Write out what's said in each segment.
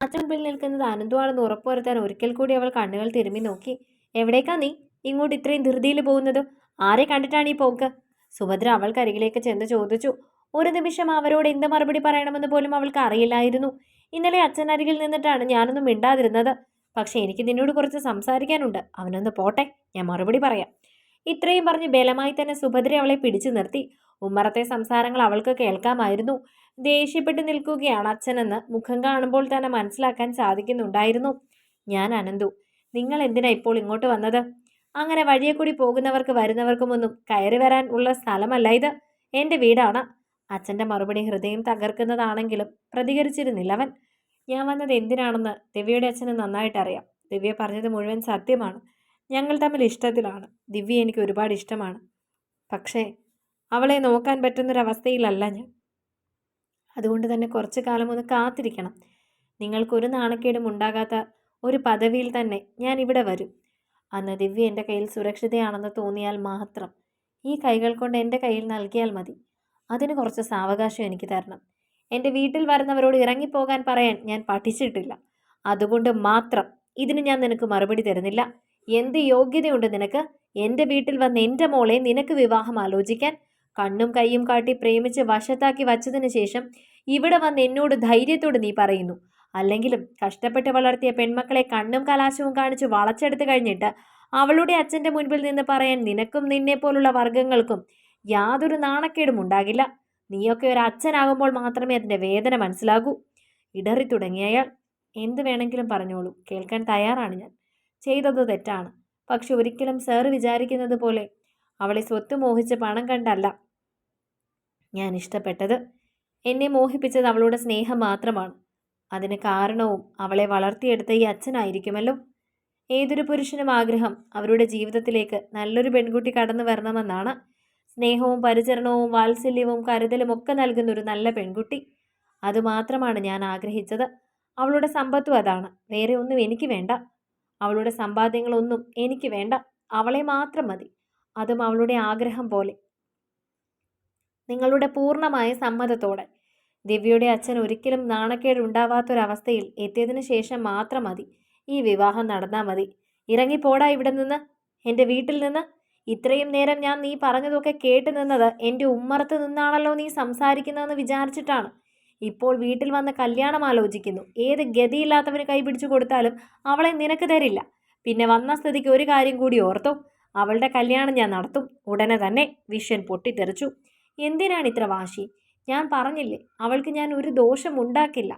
അച്ഛൻ മുമ്പിൽ നിൽക്കുന്നത് അനന്തുവാണെന്ന് ഉറപ്പുവരുത്താൻ ഒരിക്കൽ കൂടി അവൾ കണ്ണുകൾ തിരുമ്മി നോക്കി. എവിടേക്കാ നീ? ഇങ്ങോട്ട് ഇത്രയും ധൃതിയിൽ പോകുന്നത്? ആരെ കണ്ടിട്ടാണ് ഈ പോക്ക്? സുഭദ്ര അവൾക്കരികിലേക്ക് ചെന്ന് ചോദിച്ചു. ഒരു നിമിഷം അവരോട് എന്ത് മറുപടി പറയണമെന്ന് പോലും അവൾക്ക് അറിയില്ലായിരുന്നു. ഇന്നലെ അച്ഛനരികിൽ നിന്നിട്ടാണ് ഞാനൊന്നും മിണ്ടാതിരുന്നത്. പക്ഷേ എനിക്ക് നിന്നോട് കുറച്ച് സംസാരിക്കാനുണ്ട്. അവനൊന്ന് പോട്ടെ ഞാൻ മറുപടി പറയാം. ഇത്രയും പറഞ്ഞ് ബലമായി തന്നെ സുഭദ്ര അവളെ പിടിച്ചു നിർത്തി. ഉമ്മറത്തെ സംസാരങ്ങൾ അവൾക്ക് കേൾക്കാമായിരുന്നു. ദേഷ്യപ്പെട്ട് നിൽക്കുകയാണ് അച്ഛനെന്ന് മുഖം കാണുമ്പോൾ തന്നെ മനസ്സിലാക്കാൻ സാധിക്കുന്നുണ്ടായിരുന്നു. ഞാൻ അനന്തു നിങ്ങൾ എന്തിനാ ഇപ്പോൾ ഇങ്ങോട്ട് വന്നത്? അങ്ങനെ വഴിയെ കൂടി പോകുന്നവർക്ക് വരുന്നവർക്കുമൊന്നും കയറി വരാൻ ഉള്ള സ്ഥലമല്ല ഇത്. എന്റെ വീടാണ്. അച്ഛന്റെ മറുപടി ഹൃദയം തകർക്കുന്നതാണെങ്കിലും പ്രതികരിച്ചിരുന്നില്ല അവൻ. ഞാൻ വന്നത് എന്തിനാണെന്ന് ദിവ്യയുടെ അച്ഛന് നന്നായിട്ടറിയാം. ദിവ്യ പറഞ്ഞത് മുഴുവൻ സത്യമാണ്. ഞങ്ങൾ തമ്മിൽ ഇഷ്ടത്തിലാണ്. ദിവ്യ എനിക്ക് ഒരുപാട് ഇഷ്ടമാണ്. പക്ഷേ അവളെ നോക്കാൻ പറ്റുന്നൊരവസ്ഥയിലല്ല ഞാൻ. അതുകൊണ്ട് തന്നെ കുറച്ച് കാലം ഒന്ന് കാത്തിരിക്കണം. നിങ്ങൾക്കൊരു നാണക്കേടും ഉണ്ടാകാത്ത ഒരു പദവിയിൽ തന്നെ ഞാൻ ഇവിടെ വരും. അന്ന് ദിവ്യ എന്റെ കയ്യിൽ സുരക്ഷിതയാണെന്ന് തോന്നിയാൽ മാത്രം ഈ കൈകൾ കൊണ്ട് എന്റെ കയ്യിൽ നൽകിയാൽ മതി. അതിന് കുറച്ച് സാവകാശം എനിക്ക് തരണം. എന്റെ വീട്ടിൽ വരുന്നവരോട് ഇറങ്ങിപ്പോകാൻ പറയാൻ ഞാൻ പഠിച്ചിട്ടില്ല. അതുകൊണ്ട് മാത്രം ഇതിന് ഞാൻ നിനക്ക് മറുപടി തരുന്നില്ല. എന്ത് യോഗ്യതയുണ്ട് നിനക്ക്? എന്റെ വീട്ടിൽ വന്ന് എന്റെ മോളെ നിനക്ക് വിവാഹം ആലോചിക്കാൻ കണ്ണും കൈയും കാട്ടി പ്രേമിച്ച് വശത്താക്കി വച്ചതിന് ശേഷം ഇവിടെ വന്ന് എന്നോട് ധൈര്യത്തോട് നീ പറയുന്നു. അല്ലെങ്കിലും കഷ്ടപ്പെട്ട് വളർത്തിയ പെൺമക്കളെ കണ്ണും കലാശവും കാണിച്ച് വളച്ചെടുത്ത് കഴിഞ്ഞിട്ട് അവളുടെ അച്ഛന്റെ മുൻപിൽ നിന്ന് പറയാൻ നിനക്കും നിന്നെ പോലുള്ള വർഗങ്ങൾക്കും യാതൊരു നാണക്കേടും ഉണ്ടാകില്ല. നീയൊക്കെ ഒരു അച്ഛനാകുമ്പോൾ മാത്രമേ അതിന്റെ വേദന മനസ്സിലാകൂ. ഇടറി തുടങ്ങിയ അയാൾ. എന്ത് വേണമെങ്കിലും പറഞ്ഞോളൂ. കേൾക്കാൻ തയ്യാറാണ് ഞാൻ. ചെയ്തത് തെറ്റാണ്. പക്ഷെ ഒരിക്കലും സർ വിചാരിക്കുന്നത് പോലെ അവളെ സ്വത്ത് മോഹിച്ച് പണം കണ്ടല്ല. ഞാൻ ഇഷ്ടപ്പെട്ടത്. എന്നെ മോഹിപ്പിച്ചത് അവളുടെ സ്നേഹം മാത്രമാണ്. അതിന് കാരണവും അവളെ വളർത്തിയെടുത്ത ഈ അച്ഛനായിരിക്കുമല്ലോ. ഏതൊരു പുരുഷനും ആഗ്രഹം അവരുടെ ജീവിതത്തിലേക്ക് നല്ലൊരു പെൺകുട്ടി കടന്നു വരണമെന്നാണ്. സ്നേഹവും പരിചരണവും വാത്സല്യവും കരുതലും ഒക്കെ നൽകുന്ന ഒരു നല്ല പെൺകുട്ടി. അതുമാത്രമാണ് ഞാൻ ആഗ്രഹിച്ചത്. അവളുടെ സമ്പത്തും അതാണ്. വേറെ ഒന്നും എനിക്ക് വേണ്ട. അവളുടെ സമ്പാദ്യങ്ങളൊന്നും എനിക്ക് വേണ്ട. അവളെ മാത്രം മതി. അതും അവളുടെ ആഗ്രഹം പോലെ. നിങ്ങളുടെ പൂർണമായ സമ്മതത്തോടെ. ദിവ്യയുടെ അച്ഛൻ ഒരിക്കലും നാണക്കേട് ഉണ്ടാവാത്തൊരവസ്ഥയിൽ എത്തിയതിനു ശേഷം മാത്രം മതി. ഈ വിവാഹം നടന്നാൽ മതി. ഇറങ്ങിപ്പോടാ ഇവിടെ നിന്ന്. എന്റെ വീട്ടിൽ നിന്ന്. ഇത്രയും നേരം ഞാൻ നീ പറഞ്ഞതൊക്കെ കേട്ട് നിന്നത് എന്റെ ഉമ്മറത്ത് നിന്നാണല്ലോ നീ സംസാരിക്കുന്നതെന്ന് വിചാരിച്ചിട്ടാണ്. ഇപ്പോൾ വീട്ടിൽ വന്ന് കല്യാണം ആലോചിക്കുന്നു. ഏത് ഗതിയില്ലാത്തവന് കൈപിടിച്ചു കൊടുത്താലും അവളെ നിനക്ക് തരില്ല. പിന്നെ വന്ന സ്ഥിതിക്ക് ഒരു കാര്യം കൂടി ഓർത്തു. അവളുടെ കല്യാണം ഞാൻ നടത്തും. ഉടനെ തന്നെ വിഷ്യൻ പൊട്ടിത്തെറിച്ചു. എന്തിനാണ് ഇത്ര വാശി? ഞാൻ പറഞ്ഞില്ലേ അവൾക്ക് ഞാൻ ഒരു ദോഷം ഉണ്ടാക്കില്ല.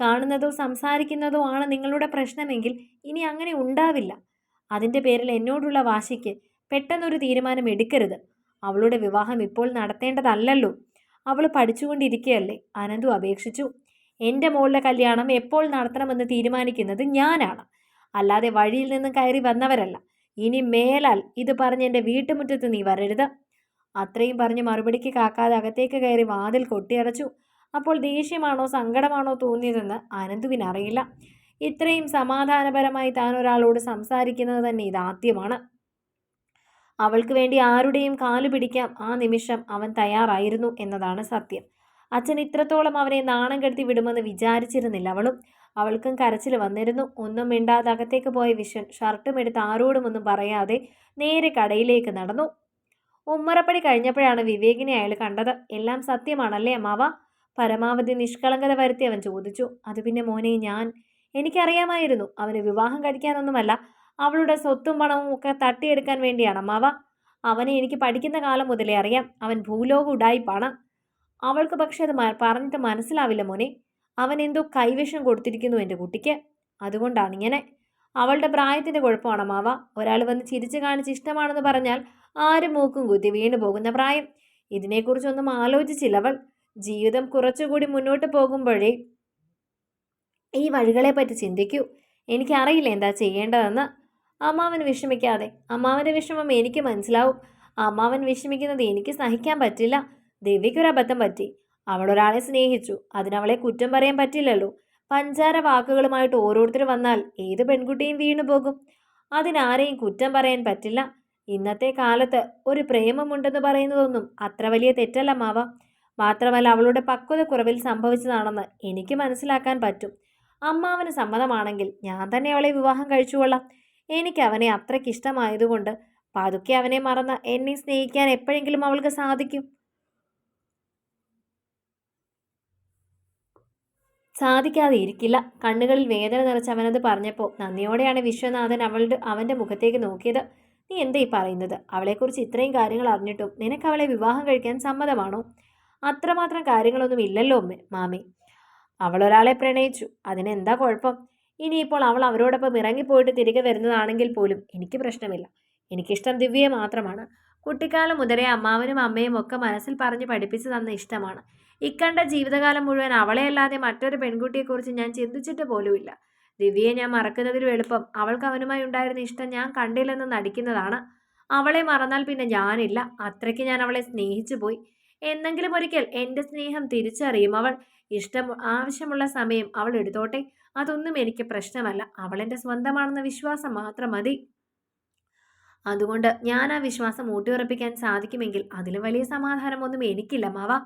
കാണുന്നതോ സംസാരിക്കുന്നതോ ആണ് നിങ്ങളുടെ പ്രശ്നമെങ്കിൽ ഇനി അങ്ങനെ ഉണ്ടാവില്ല. അതിന്റെ പേരിൽ എന്നോടുള്ള വാശിക്ക് പെട്ടെന്നൊരു തീരുമാനം എടുക്കരുത്. അവളുടെ വിവാഹം ഇപ്പോൾ നടത്തേണ്ടതല്ലല്ലോ. അവൾ പഠിച്ചുകൊണ്ടിരിക്കുകയല്ലേ അനന്തു അപേക്ഷിച്ചു. എന്റെ മോളുടെ കല്യാണം എപ്പോൾ നടത്തണമെന്ന് തീരുമാനിക്കുന്നത് ഞാനാണ്. അല്ലാതെ വഴിയിൽ നിന്ന് കയറി വന്നവരല്ല. ഇനി മേലാൽ ഇത് പറഞ്ഞ് എന്റെ വീട്ടുമുറ്റത്ത് നീ വരരുത്. അത്രയും പറഞ്ഞ് മറുപടിക്ക് കാക്കാതെ അകത്തേക്ക് കയറി വാതിൽ കൊട്ടിയടച്ചു. അപ്പോൾ ദേഷ്യമാണോ സങ്കടമാണോ തോന്നിയതെന്ന് അനന്തുവിനറിയില്ല ഇത്രയും സമാധാനപരമായി താൻ ഒരാളോട് സംസാരിക്കുന്നത് തന്നെ ഇതാദ്യമാണ്. അവൾക്ക് വേണ്ടി ആരുടെയും കാലു പിടിക്കാം. ആ നിമിഷം അവൻ തയ്യാറായിരുന്നു എന്നതാണ് സത്യം. അച്ഛൻ ഇത്രത്തോളം അവനെ നാണം കെടുത്തി വിടുമെന്ന് വിചാരിച്ചിരുന്നില്ല അവളും. അവൾക്കും കരച്ചിൽ വന്നിരുന്നു. ഒന്നും മിണ്ടാതെ അകത്തേക്ക് പോയ വിശ്വൻ ഷർട്ടും എടുത്ത് ആരോടുമൊന്നും പറയാതെ നേരെ കടയിലേക്ക് നടന്നു. ഉമ്മറപ്പടി കഴിഞ്ഞപ്പോഴാണ് വിവേകിനെ അയാൾ കണ്ടത്. എല്ലാം സത്യമാണല്ലേ അമ്മാവ? പരമാവധി നിഷ്കളങ്കത വരുത്തി അവൻ ചോദിച്ചു. അത് പിന്നെ മോനെ ഞാൻ എനിക്കറിയാമായിരുന്നു. അവന് വിവാഹം കഴിക്കാനൊന്നുമല്ല അവളുടെ സ്വത്തും പണവും ഒക്കെ തട്ടിയെടുക്കാൻ വേണ്ടിയാണ് അമ്മാവ. അവനെ എനിക്ക് പഠിക്കുന്ന കാലം മുതലേ അറിയാം. അവൻ ഭൂലോക ഉടായിപ്പാണ്. അവൾക്ക് പക്ഷെ അത് പറഞ്ഞിട്ട് മനസ്സിലാവില്ല മോനെ. അവൻ എന്തോ കൈവശം കൊടുത്തിരിക്കുന്നു എന്റെ കുട്ടിക്ക്. അതുകൊണ്ടാണ് ഇങ്ങനെ. അവളുടെ പ്രായത്തിന്റെ കുഴപ്പമാണ് മാവ? ഒരാൾ വന്ന് ചിരിച്ചു കാണിച്ച് ഇഷ്ടമാണെന്ന് പറഞ്ഞാൽ ആരും മൂക്കും കുത്തി വീണു പോകുന്ന പ്രായം. ഇതിനെക്കുറിച്ചൊന്നും ആലോചിച്ചില്ല അവൾ. ജീവിതം കുറച്ചുകൂടി മുന്നോട്ട് പോകുമ്പോഴേ ഈ വഴികളെ വഴികളെപ്പറ്റി ചിന്തിക്കൂ. എനിക്കറിയില്ല എന്താ ചെയ്യേണ്ടതെന്ന്. അമ്മാവൻ വിഷമിക്കാതെ. അമ്മാവന്റെ വിഷമം എനിക്ക് മനസ്സിലാവും. അമ്മാവൻ വിഷമിക്കുന്നത് എനിക്ക് സഹിക്കാൻ പറ്റില്ല. ദേവിക്കൊരബദ്ധം പറ്റി. അവളൊരാളെ സ്നേഹിച്ചു. അതിനവളെ കുറ്റം പറയാൻ പറ്റില്ലല്ലോ. പഞ്ചാര വാക്കുകളുമായിട്ട് ഓരോരുത്തർ വന്നാൽ ഏത് പെൺകുട്ടിയും വീണു പോകും. അതിനാരെയും കുറ്റം പറയാൻ പറ്റില്ല. ഇന്നത്തെ കാലത്ത് ഒരു പ്രേമമുണ്ടെന്ന് പറയുന്നതൊന്നും അത്ര വലിയ തെറ്റല്ല മാവ. മാത്രമല്ല അവളുടെ പക്വത കുറവിൽ സംഭവിച്ചതാണെന്ന് എനിക്ക് മനസ്സിലാക്കാൻ പറ്റും. അമ്മാവന് സമ്മതമാണെങ്കിൽ ഞാൻ തന്നെ അവളെ വിവാഹം കഴിച്ചുകൊള്ളാം. എനിക്ക് അവനെ അത്രയ്ക്ക് ഇഷ്ടമായതുകൊണ്ട് പതുക്കെ അവനെ മറന്ന് എന്നെ സ്നേഹിക്കാൻ എപ്പോഴെങ്കിലും അവൾക്ക് സാധിക്കും. സാധിക്കാതെ ഇരിക്കില്ല കണ്ണുകളിൽ വേദന നിറച്ച് അവനത് പറഞ്ഞപ്പോൾ നന്ദിയോടെയാണ് വിശ്വനാഥൻ അവളുടെ അവന്റെ മുഖത്തേക്ക് നോക്കിയത്. നീ എന്തേ ഈ പറയുന്നത്? അവളെക്കുറിച്ച് ഇത്രയും കാര്യങ്ങൾ അറിഞ്ഞിട്ടും നിനക്ക് അവളെ വിവാഹം കഴിക്കാൻ സമ്മതമാണോ? അത്രമാത്രം കാര്യങ്ങളൊന്നും ഇല്ലല്ലോ അമ്മേ മാമി. അവളൊരാളെ പ്രണയിച്ചു. അതിനെന്താ കുഴപ്പം? ഇനിയിപ്പോൾ അവൾ അവരോടൊപ്പം ഇറങ്ങിപ്പോയിട്ട് തിരികെ വരുന്നതാണെങ്കിൽ പോലും എനിക്ക് പ്രശ്നമില്ല. എനിക്കിഷ്ടം ദിവ്യയെ മാത്രമാണ്. കുട്ടിക്കാലം മുതലേ അമ്മാവനും അമ്മയും ഒക്കെ മനസ്സിൽ പറഞ്ഞ് പഠിപ്പിച്ചു തന്ന ഇഷ്ടമാണ്. ഇക്കണ്ട ജീവിതകാലം മുഴുവൻ അവളെയല്ലാതെ മറ്റൊരു പെൺകുട്ടിയെക്കുറിച്ച് ഞാൻ ചിന്തിച്ചിട്ട് പോലുമില്ല. ദിവ്യയെ ഞാൻ മറക്കുന്നതിലും എളുപ്പം അവൾക്ക് അവനുമായി ഉണ്ടായിരുന്ന ഇഷ്ടം ഞാൻ കണ്ടില്ലെന്ന് നടിക്കുന്നതാണ്. അവളെ മറന്നാൽ പിന്നെ ഞാനില്ല. അത്രയ്ക്ക് ഞാൻ അവളെ സ്നേഹിച്ചു പോയി. എന്നെങ്കിലും ഒരിക്കൽ എന്റെ സ്നേഹം തിരിച്ചറിയും അവൾ. ഇഷ്ടം ആവശ്യമുള്ള സമയം അവൾ എടുത്തോട്ടെ. അതൊന്നും എനിക്ക് പ്രശ്നമല്ല. അവളെന്റെ സ്വന്തമാണെന്ന വിശ്വാസം മാത്രം മതി. അതുകൊണ്ട് ഞാൻ ആ വിശ്വാസം ഊട്ടിയുറപ്പിക്കാൻ സാധിക്കുമെങ്കിൽ അതിലും വലിയ സമാധാനമൊന്നും എനിക്കില്ല മാവ.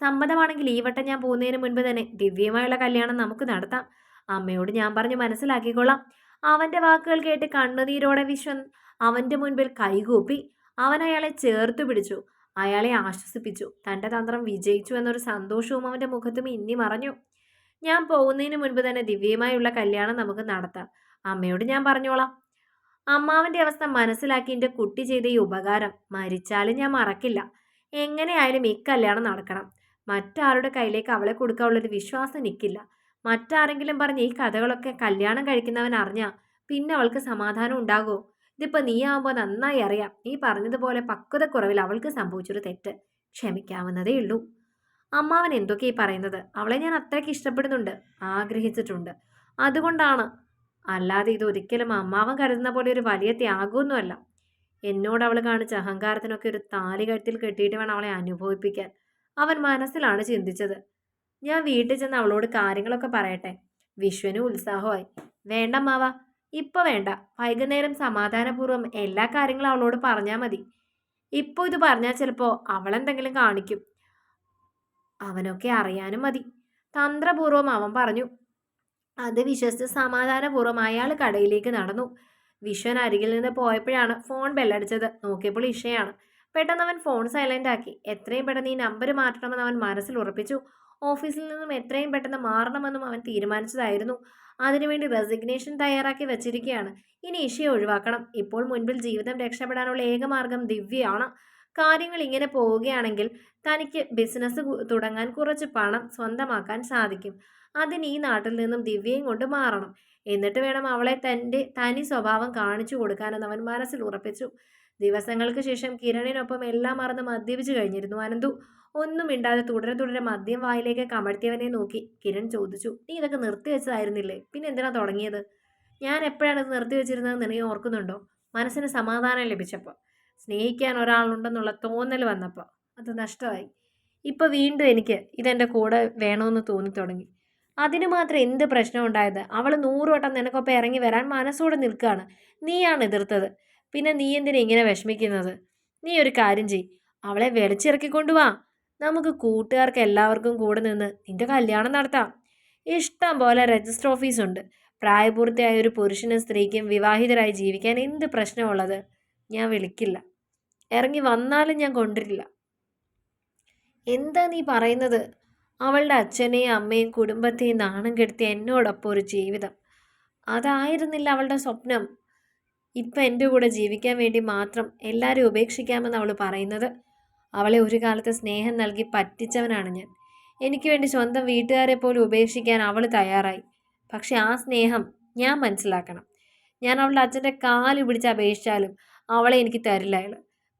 സമ്മതമാണെങ്കിൽ ഈ വട്ടം ഞാൻ പോകുന്നതിന് മുൻപ് തന്നെ ദിവ്യമായുള്ള കല്യാണം നമുക്ക് നടത്താം. അമ്മയോട് ഞാൻ പറഞ്ഞു മനസ്സിലാക്കിക്കൊള്ളാം. അവന്റെ വാക്കുകൾ കേട്ട് കണ്ണുനീരോടെ വിശ്വൻ അവന്റെ മുൻപിൽ കൈകൂപ്പി അവൻ അയാളെ ചേർത്തു പിടിച്ചു. അയാളെ ആശ്വസിപ്പിച്ചു. തന്റെ തന്ത്രം വിജയിച്ചു എന്നൊരു സന്തോഷവും അവന്റെ മുഖത്തും ഇന്നി മറഞ്ഞു. ഞാൻ പോകുന്നതിന് മുൻപ് തന്നെ ദിവ്യമായുള്ള കല്യാണം നമുക്ക് നടത്താം. അമ്മയോട് ഞാൻ പറഞ്ഞോളാം. അമ്മാവന്റെ അവസ്ഥ മനസ്സിലാക്കി എന്റെ കുട്ടി ചെയ്ത ഈ ഉപകാരം മരിച്ചാലും ഞാൻ മറക്കില്ല. എങ്ങനെയായാലും ഈ കല്യാണം നടക്കണം. മറ്റാരുടെ കയ്യിലേക്ക് അവളെ കൊടുക്കാനുള്ളൊരു വിശ്വാസം എനിക്കില്ല. മറ്റാരെങ്കിലും പറഞ്ഞ് ഈ കഥകളൊക്കെ കല്യാണം കഴിക്കുന്നവൻ അറിഞ്ഞാൽ പിന്നെ അവൾക്ക് സമാധാനം ഉണ്ടാകുമോ ഇതിപ്പോൾ നീ ആവുമ്പോൾ നന്നായി അറിയാം. നീ പറഞ്ഞതുപോലെ പക്വതക്കുറവിൽ അവൾക്ക് സംഭവിച്ചൊരു തെറ്റ്. ക്ഷമിക്കാവുന്നതേ ഉള്ളൂ. അമ്മാവൻ എന്തൊക്കെയായി പറയുന്നത്? അവളെ ഞാൻ അത്രയ്ക്ക് ഇഷ്ടപ്പെടുന്നുണ്ട് ആഗ്രഹിച്ചിട്ടുണ്ട്. അതുകൊണ്ടാണ് അല്ലാതെ ഇത് ഒരിക്കലും അമ്മാവൻ കരുതുന്ന പോലെ ഒരു വലിയ ത്യാഗമൊന്നുമല്ല. എന്നോട് അവൾ കാണിച്ച അഹങ്കാരത്തിനൊക്കെ ഒരു താലി കഴുത്തിൽ കെട്ടിയിട്ട് വേണം അവളെ അനുഭവിപ്പിക്കാൻ. അവൻ മനസ്സിലാണ് ചിന്തിച്ചത്. ഞാൻ വീട്ടിൽ ചെന്ന് അവളോട് കാര്യങ്ങളൊക്കെ പറയട്ടെ. വിശ്വന് ഉത്സാഹമായി. വേണ്ട മാവ ഇപ്പൊ വേണ്ട. വൈകുന്നേരം സമാധാനപൂർവം എല്ലാ കാര്യങ്ങളും അവളോട് പറഞ്ഞാൽ മതി. ഇപ്പോൾ ഇത് പറഞ്ഞാൽ ചിലപ്പോൾ അവളെന്തെങ്കിലും കാണിക്കും. അവനൊക്കെ അറിയാനും മതി. തന്ത്രപൂർവം അവൻ പറഞ്ഞു അത് വിശ്വസിച്ച് സമാധാനപൂർവം അയാൾ കടയിലേക്ക് നടന്നു. വിശ്വൻ അരികിൽ നിന്ന് പോയപ്പോഴാണ് ഫോൺ ബെല്ലടിച്ചത്. നോക്കിയപ്പോൾ ഇഷയാണ്. പെട്ടെന്ന് അവൻ ഫോൺ സൈലന്റ് ആക്കി എത്രയും പെട്ടെന്ന് ഈ നമ്പർ മാറ്റണമെന്ന് അവൻ മനസ്സിൽ ഉറപ്പിച്ചു. ഓഫീസിൽ നിന്നും എത്രയും പെട്ടെന്ന് മാറണമെന്നും അവൻ തീരുമാനിച്ചതായിരുന്നു. അതിനുവേണ്ടി റെസിഗ്നേഷൻ തയ്യാറാക്കി വെച്ചിരിക്കുകയാണ്. ഇനി ഇഷയെ ഒഴിവാക്കണം. ഇപ്പോൾ മുൻപിൽ ജീവിതം രക്ഷപ്പെടാനുള്ള ഏക മാർഗം ദിവ്യയാണ്. കാര്യങ്ങൾ ഇങ്ങനെ പോവുകയാണെങ്കിൽ തനിക്ക് ബിസിനസ് തുടങ്ങാൻ കുറച്ച് പണം സ്വന്തമാക്കാൻ സാധിക്കും. അതിന് ഈ നാട്ടിൽ നിന്നും ദിവ്യയും കൊണ്ട് മാറണം. എന്നിട്ട് വേണം അവളെ തന്റെ തനി സ്വഭാവം കാണിച്ചു കൊടുക്കാനെന്ന് അവൻ മനസ്സിൽ ഉറപ്പിച്ചു. ദിവസങ്ങൾക്ക് ശേഷം കിരണിനൊപ്പം എല്ലാം മറന്ന് മദ്യപിച്ചു കഴിഞ്ഞിരുന്നു അനന്തു. ഒന്നും മിണ്ടാതെ തുടരെ തുടരെ മദ്യം വായിലേക്ക് കമഴ്ത്തിയവനെ നോക്കി കിരൺ ചോദിച്ചു നീ ഇതൊക്കെ നിർത്തി വെച്ചതായിരുന്നില്ലേ? പിന്നെ എന്തിനാ തുടങ്ങിയത്? ഞാൻ എപ്പോഴാണ് ഇത് നിർത്തി വെച്ചിരുന്നതെന്ന് നിനക്ക് ഓർക്കുന്നുണ്ടോ? മനസ്സിന് സമാധാനം ലഭിച്ചപ്പോൾ. സ്നേഹിക്കാൻ ഒരാളുണ്ടെന്നുള്ള തോന്നൽ വന്നപ്പോൾ. അത് നഷ്ടമായി. ഇപ്പോൾ വീണ്ടും എനിക്ക് ഇതെന്റെ കൂടെ വേണമെന്ന് തോന്നി തുടങ്ങി അതിന് മാത്രം എന്ത് പ്രശ്നം ഉണ്ടായത്? അവൾ നൂറുവട്ടം നിനക്കൊപ്പം ഇറങ്ങി വരാൻ മനസ്സോടെ നിൽക്കുകയാണ് നീയാണ് എതിർത്തത്. പിന്നെ നീ എന്തിനാ ഇങ്ങനെ വിഷമിക്കുന്നത്? നീ ഒരു കാര്യം ചെയ് അവളെ വെളിച്ചിറക്കിക്കൊണ്ടു വാ. നമുക്ക് കൂട്ടുകാർക്ക് എല്ലാവർക്കും കൂടെ നിന്ന് നിന്റെ കല്യാണം നടത്താം. ഇഷ്ടം പോലെ രജിസ്റ്റർ ഓഫീസ് ഉണ്ട് പ്രായപൂർത്തിയായ ഒരു പുരുഷനും സ്ത്രീക്കും വിവാഹിതരായി ജീവിക്കാൻ എന്ത് പ്രശ്നമുള്ളത്? ഞാൻ വിളിക്കില്ല. ഇറങ്ങി വന്നാലും ഞാൻ കൊണ്ടുവരില്ല. എന്താ നീ പറയുന്നത്? അവളുടെ അച്ഛനെയും അമ്മയും കുടുംബത്തെയും നാണം കെടുത്തി എന്നോടൊപ്പം ഒരു ജീവിതം. അതായിരുന്നില്ല അവളുടെ സ്വപ്നം. ഇപ്പം എന്റെ കൂടെ ജീവിക്കാൻ വേണ്ടി മാത്രം എല്ലാവരും ഉപേക്ഷിക്കാമെന്ന് അവൾ പറയുന്നത്. അവളെ ഒരു കാലത്ത് സ്നേഹം നൽകി പറ്റിച്ചവനാണ് ഞാൻ. എനിക്ക് വേണ്ടി സ്വന്തം വീട്ടുകാരെ പോലും ഉപേക്ഷിക്കാൻ അവൾ തയ്യാറായി. പക്ഷെ ആ സ്നേഹം ഞാൻ മനസ്സിലാക്കണം. ഞാൻ അവളുടെ അച്ഛന്റെ കാൽ പിടിച്ച് അപേക്ഷിച്ചാലും അവളെ എനിക്ക് തരില്ല അയാൾ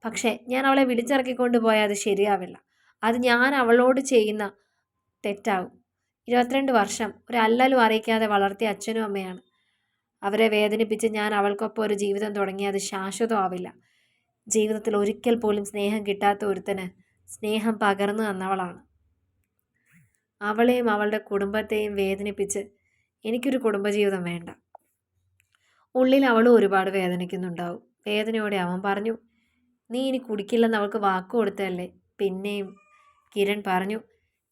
പക്ഷേ ഞാൻ അവളെ വിളിച്ചിറക്കിക്കൊണ്ട് പോയാൽ അത് ശരിയാവില്ല. അത് ഞാൻ അവളോട് ചെയ്യുന്ന തെറ്റാകും. ഇരുപത്തിരണ്ട് വർഷം ഒരു അറിയിക്കാതെ വളർത്തിയ അച്ഛനും അമ്മയാണ്. അവരെ വേദനിപ്പിച്ച് ഞാൻ അവൾക്കൊപ്പം ഒരു ജീവിതം തുടങ്ങി അത് ശാശ്വതമാവില്ല ജീവിതത്തിൽ ഒരിക്കൽ പോലും സ്നേഹം കിട്ടാത്ത ഒരുത്തന് സ്നേഹം പകർന്നു തന്നവളാണ്. അവളെയും അവളുടെ കുടുംബത്തെയും വേദനിപ്പിച്ച് എനിക്കൊരു കുടുംബജീവിതം വേണ്ട. ഉള്ളിൽ അവളും ഒരുപാട് വേദനിക്കുന്നുണ്ടാവും. വേദനയോടെ അവൻ പറഞ്ഞു നീ ഇനി കുടിക്കില്ലെന്ന് അവൾക്ക് വാക്ക് കൊടുത്തതല്ലേ? പിന്നെയും കിരൺ പറഞ്ഞു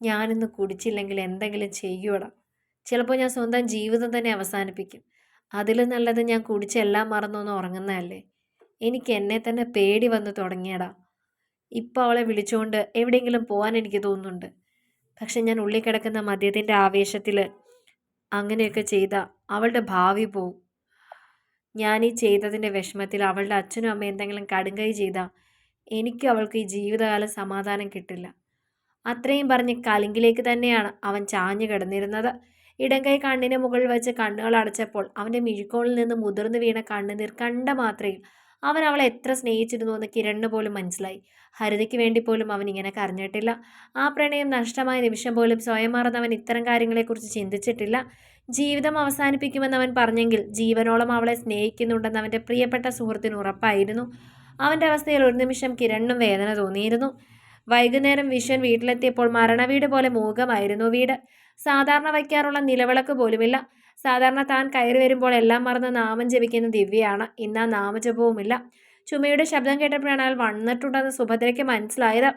ഞാനിന്ന് കുടിച്ചില്ലെങ്കിൽ എന്തെങ്കിലും ചെയ്യൂടാ ചിലപ്പോൾ ഞാൻ സ്വന്തം ജീവിതം തന്നെ അവസാനിപ്പിക്കും. അതിൽ നല്ലത് ഞാൻ കുടിച്ചെല്ലാം മറന്നൊന്ന് ഉറങ്ങുന്നതല്ലേ? എനിക്ക് എന്നെ തന്നെ പേടി വന്ന് തുടങ്ങിയടാ. ഇപ്പോൾ അവളെ വിളിച്ചുകൊണ്ട് എവിടെയെങ്കിലും പോകാൻ എനിക്ക് തോന്നുന്നുണ്ട്. പക്ഷെ ഞാൻ ഉള്ളിൽ കിടക്കുന്ന മദ്യത്തിന്റെ ആവേശത്തിൽ അങ്ങനെയൊക്കെ ചെയ്ത അവളുടെ ഭാവി പോവും. ഞാൻ ഈ ചെയ്തതിന്റെ വിഷമത്തിൽ അവളുടെ അച്ഛനും അമ്മയും എന്തെങ്കിലും കടുങ്കൈ ചെയ്താൽ എനിക്കും അവൾക്ക് ഈ ജീവിതകാലം സമാധാനം കിട്ടില്ല. അത്രയും പറഞ്ഞ് കലിങ്കിലേക്ക് തന്നെയാണ് അവൻ ചാഞ്ഞു കിടന്നിരുന്നത്. ഇടങ്കൈ കണ്ണിന് മുകളിൽ വെച്ച് കണ്ണുകൾ അടച്ചപ്പോൾ അവന്റെ മിഴുക്കോളിൽ നിന്ന് മുതിർന്നു വീണ കണ്ണുനീർ കണ്ട മാത്രയിൽ അവൻ അവളെ എത്ര സ്നേഹിച്ചിരുന്നു എന്ന് കിരണിന് പോലും മനസ്സിലായി. ഹരിതയ്ക്ക് വേണ്ടി പോലും അവൻ ഇങ്ങനെ കരഞ്ഞിട്ടില്ല. ആ പ്രണയം നഷ്ടമായ നിമിഷം പോലും സ്വയം മറന്നവൻ ഇത്തരം കാര്യങ്ങളെക്കുറിച്ച് ചിന്തിച്ചിട്ടില്ല. ജീവിതം അവസാനിപ്പിക്കുമെന്ന് അവൻ പറഞ്ഞെങ്കിൽ ജീവനോളം അവളെ സ്നേഹിക്കുന്നുണ്ടെന്ന് അവന്റെ പ്രിയപ്പെട്ട സുഹൃത്തിന് ഉറപ്പായിരുന്നു. അവന്റെ അവസ്ഥയിൽ ഒരു നിമിഷം കിരണിനും വേദന തോന്നിയിരുന്നു. വൈകുന്നേരം വിശ്വൻ വീട്ടിലെത്തിയപ്പോൾ മരണവീട് പോലെ മൂകമായിരുന്നു വീട്. സാധാരണ വയ്ക്കാറുള്ള നിലവിളക്ക് പോലുമില്ല. സാധാരണ താൻ കയറി വരുമ്പോൾ എല്ലാം മറന്ന് നാമം ജപിക്കുന്ന ദിവ്യയാണ്. ഇന്ന് ആ നാമജപവുമില്ല. ചുമയുടെ ശബ്ദം കേട്ടപ്പോഴാണ് അയാൾ വന്നിട്ടുണ്ടെന്ന് സുഭദ്രയ്ക്ക് മനസ്സിലായത്.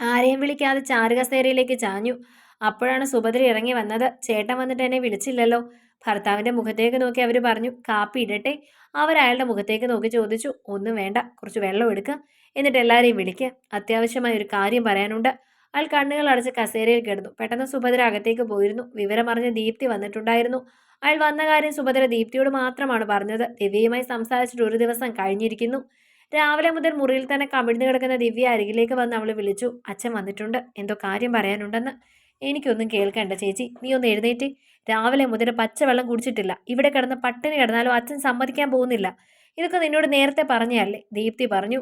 ആരെയും വിളിക്കാതെ ചാരുകസേരയിലേക്ക് ചാഞ്ഞു. അപ്പോഴാണ് സുഭദ്ര ഇറങ്ങി വന്നത്. ചേട്ടൻ വന്നിട്ട് എന്നെ വിളിച്ചില്ലല്ലോ. ഭർത്താവിന്റെ മുഖത്തേക്ക് നോക്കി അവർ പറഞ്ഞു കാപ്പി ഇടട്ടെ. അവർ അയാളുടെ മുഖത്തേക്ക് നോക്കി ചോദിച്ചു ഒന്നും വേണ്ട കുറച്ച് വെള്ളം എടുക്കുക എന്നിട്ട് എല്ലാവരെയും വിളിക്കുക അത്യാവശ്യമായ ഒരു കാര്യം പറയാനുണ്ട്. അയാൾ കണ്ണുകൾ അടച്ച് കസേരയിൽ കിടന്നു. പെട്ടെന്ന് സുഭദ്ര അകത്തേക്ക് പോയിരുന്നു. വിവരമറിഞ്ഞ് ദീപ്തി വന്നിട്ടുണ്ടായിരുന്നു. അയാൾ വന്ന കാര്യം സുഭദ്ര ദീപ്തിയോട് മാത്രമാണ് പറഞ്ഞത്. ദിവ്യയുമായി സംസാരിച്ചിട്ട് ഒരു ദിവസം കഴിഞ്ഞിരിക്കുന്നു. രാവിലെ മുതൽ മുറിയിൽ തന്നെ കമിഴ്ന്നു കിടക്കുന്ന ദിവ്യ അരികിലേക്ക് വന്ന് അവൾ വിളിച്ചു. അച്ഛൻ വന്നിട്ടുണ്ട്. എന്തോ കാര്യം പറയാനുണ്ടെന്ന് എനിക്കൊന്നും കേൾക്കണ്ട ചേച്ചി. നീ ഒന്ന് എഴുന്നേറ്റ്. രാവിലെ മുതൽ പച്ചവെള്ളം കുടിച്ചിട്ടില്ല. ഇവിടെ കിടന്ന് പട്ടിണി കിടന്നാലും അച്ഛൻ സമ്മതിക്കാൻ പോകുന്നില്ല. ഇതൊക്കെ നിന്നോട് നേരത്തെ പറഞ്ഞതല്ലേ? ദീപ്തി പറഞ്ഞു.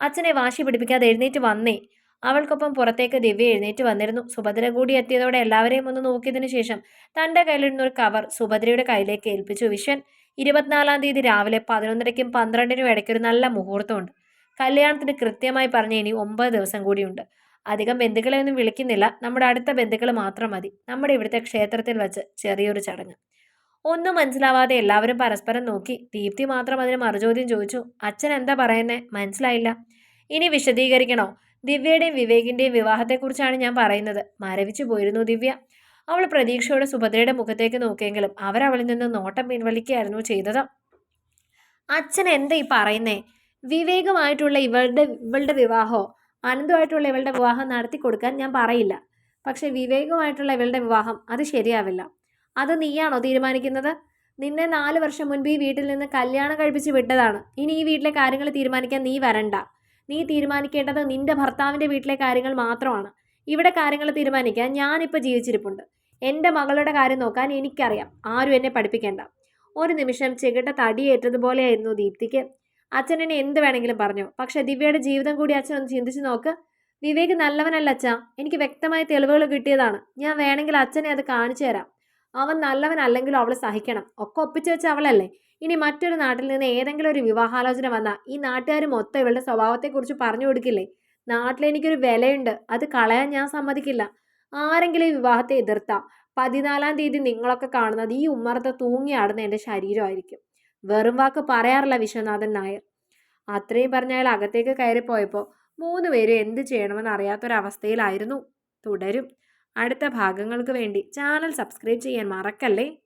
അച്ഛനെ വാശി പിടിപ്പിക്കാതെ എഴുന്നേറ്റ് വന്നേ. അവൾക്കൊപ്പം പുറത്തേക്ക് ദിവ്യ എഴുന്നേറ്റ് വന്നിരുന്നു. സുഭദ്ര കൂടി എത്തിയതോടെ എല്ലാവരെയും ഒന്ന് നോക്കിയതിനു ശേഷം തന്റെ കയ്യിലിരുന്ന ഒരു കവർ സുഭദ്രയുടെ കയ്യിലേക്ക് ഏൽപ്പിച്ചു. വിശ്വൻ ഇരുപത്തിനാലാം തീയതി രാവിലെ പതിനൊന്നരയ്ക്കും പന്ത്രണ്ടിനും ഇടയ്ക്കൊരു നല്ല മുഹൂർത്തമുണ്ട്. കല്യാണത്തിന് കൃത്യമായി പറഞ്ഞ ഇനി ഒമ്പത് ദിവസം കൂടിയുണ്ട്. അധികം ബന്ധുക്കളെ ഒന്നും വിളിക്കുന്നില്ല. നമ്മുടെ അടുത്ത ബന്ധുക്കൾ മാത്രം മതി. നമ്മുടെ ഇവിടുത്തെ ക്ഷേത്രത്തിൽ വെച്ച് ചെറിയൊരു ചടങ്ങ്. ഒന്നും മനസ്സിലാവാതെ എല്ലാവരും പരസ്പരം നോക്കി ദീപ്തി മാത്രം അതിന് മറുചോദ്യം ചോദിച്ചു. അച്ഛൻ എന്താ പറയുന്നേ? മനസ്സിലായില്ല. ഇനി വിശദീകരിക്കണോ? ദിവ്യയുടെയും വിവേകിന്റെയും വിവാഹത്തെക്കുറിച്ചാണ് ഞാൻ പറയുന്നത്. മരവിച്ചു പോയിരുന്നു ദിവ്യ. അവൾ പ്രതീക്ഷയോടെ സുഭദ്രയുടെ മുഖത്തേക്ക് നോക്കിയെങ്കിലും അവരവളിൽ നിന്ന് നോട്ടം പിൻവലിക്കുകയായിരുന്നു ചെയ്തത്. അച്ഛൻ എന്താ ഈ പറയുന്നേ? വിവേകമായിട്ടുള്ള ഇവളുടെ ഇവളുടെ വിവാഹമോ? അനന്തമായിട്ടുള്ള ഇവളുടെ വിവാഹം നടത്തി കൊടുക്കാൻ ഞാൻ പറയില്ല. പക്ഷേ വിവേകമായിട്ടുള്ള ഇവളുടെ വിവാഹം അത് ശരിയാവില്ല. അത് നീയാണോ തീരുമാനിക്കുന്നത്? നിന്നെ നാല് വർഷം മുൻപ് ഈ വീട്ടിൽ നിന്ന് കല്യാണം കഴിപ്പിച്ച് വിട്ടതാണ്. ഇനി ഈ വീട്ടിലെ കാര്യങ്ങൾ തീരുമാനിക്കാൻ നീ വരണ്ട. നീ തീരുമാനിക്കേണ്ടത് നിന്റെ ഭർത്താവിന്റെ വീട്ടിലെ കാര്യങ്ങൾ മാത്രമാണ്. ഇവിടെ കാര്യങ്ങൾ തീരുമാനിക്കാൻ ഞാനിപ്പോൾ ജീവിച്ചിരിപ്പുണ്ട്. എന്റെ മകളുടെ കാര്യം നോക്കാൻ എനിക്കറിയാം. ആരും എന്നെ പഠിപ്പിക്കേണ്ട. ഒരു നിമിഷം ചെകിട്ട തടിയേറ്റതുപോലെയായിരുന്നു ദീപ്തിക്ക്. അച്ഛൻ എന്നെ എന്ത് വേണമെങ്കിലും പറഞ്ഞു. പക്ഷെ ദിവ്യയുടെ ജീവിതം കൂടി അച്ഛൻ ഒന്ന് ചിന്തിച്ചു നോക്ക്. വിവേക് നല്ലവനല്ല അച്ഛ. എനിക്ക് വ്യക്തമായ തെളിവുകൾ കിട്ടിയതാണ്. ഞാൻ വേണമെങ്കിൽ അച്ഛനെ അത് കാണിച്ചു തരാം. അവൻ നല്ലവനല്ലെങ്കിലും അവളെ സഹിക്കണം. ഒക്കെ ഒപ്പിച്ചു വെച്ച അവളല്ലേ. ഇനി മറ്റൊരു നാട്ടിൽ നിന്ന് ഏതെങ്കിലും ഒരു വിവാഹാലോചന വന്നാൽ ഈ നാട്ടുകാർ മൊത്തം ഇവളുടെ സ്വഭാവത്തെക്കുറിച്ച് പറഞ്ഞു കൊടുക്കില്ലേ? നാട്ടിൽ എനിക്കൊരു വിലയുണ്ട്. അത് കളയാൻ ഞാൻ സമ്മതിക്കില്ല. ആരെങ്കിലും ഈ വിവാഹത്തെ എതിർത്താം. പതിനാലാം തീയതി നിങ്ങളൊക്കെ കാണുന്നത് ഈ ഉമ്മറത്ത് തൂങ്ങിയാടുന്ന എന്റെ ശരീരമായിരിക്കും. വെറും വാക്ക് പറയാറില്ല വിശ്വനാഥൻ നായർ. അത്രയും പറഞ്ഞ അയാൾ അകത്തേക്ക് കയറിപ്പോയപ്പോൾ മൂന്ന് പേരും എന്ത് ചെയ്യണമെന്ന് അറിയാത്തൊരവസ്ഥയിലായിരുന്നു. തുടരും. അടുത്ത ഭാഗങ്ങൾക്ക് വേണ്ടി ചാനൽ സബ്സ്ക്രൈബ് ചെയ്യാൻ മറക്കല്ലേ?